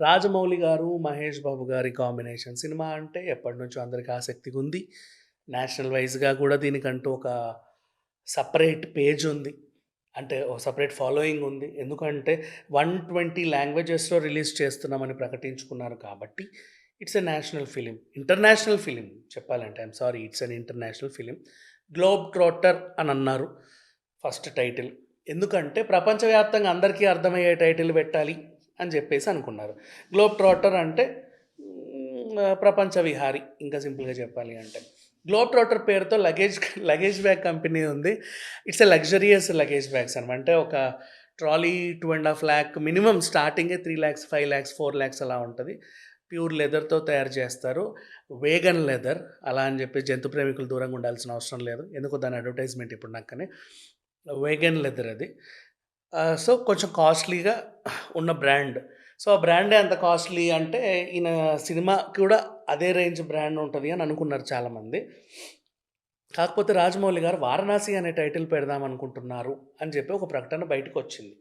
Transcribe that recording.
రాజమౌళి గారు, మహేష్ బాబు గారి combination cinema అంటే ఎప్పటినుంచో అందరికి ఆసక్తిగా ఉంది. నేషనల్ వైజ్గా కూడా దీనికంటూ ఒక సపరేట్ పేజ్ ఉంది. అంటే ఓ సపరేట్ ఫాలోయింగ్ ఉంది. ఎందుకంటే 120 లాంగ్వేజెస్‌లో రిలీజ్ చేస్తున్నామని ప్రకటించుకున్నారు కాబట్టి it's a national film international film చెప్పాలంటే. I'm sorry it's an international film globetrotter అని అన్నారు ఫస్ట్ టైటిల్. ఎందుకంటే ప్రపంచవ్యాప్తంగా అందరికీ అర్థమయ్యే టైటిల్ పెట్టాలి అని చెప్పేసి అనుకున్నారు. గ్లోబ్ ట్రాటర్ అంటే ప్రపంచ విహారి ఇంకా సింపుల్‌గా చెప్పాలి అంటే. గ్లోబ్ ట్రాటర్ పేరుతో లగేజ్ లగేజ్ బ్యాగ్ కంపెనీ ఉంది. It's a luxurious luggage bags అనమాట. అంటే ఒక trolley two and half lakh minimum స్టార్టింగే 3,00,000, 5,00,000, 4,00,000 అలా ఉంటుంది ప్యూర్ లెదర్‌తో తయారు చేస్తారు. వేగన్ లెదర్ అలా అని చెప్పి జంతు ప్రేమికులు దూరంగా ఉండాల్సిన అవసరం లేదు. ఎందుకో దాని అడ్వర్టైజ్‌మెంట్ ఇప్పుడు నాకనే వేగన్ లెదర్ అది. సో కొంచెం కాస్ట్‌లీగా ఉన్న బ్రాండ్. సో ఆ బ్రాండే అంత కాస్ట్‌లీ అంటే ఈయన సినిమా కూడా అదే రేంజ్ బ్రాండ్ ఉంటుంది అని అనుకున్నారు చాలామంది. కాకపోతే రాజమౌళి గారు 'వారణాసి' అనే టైటిల్ పెడదాం అనుకుంటున్నారు అని చెప్పి ఒక ప్రకటన బయటకు వచ్చింది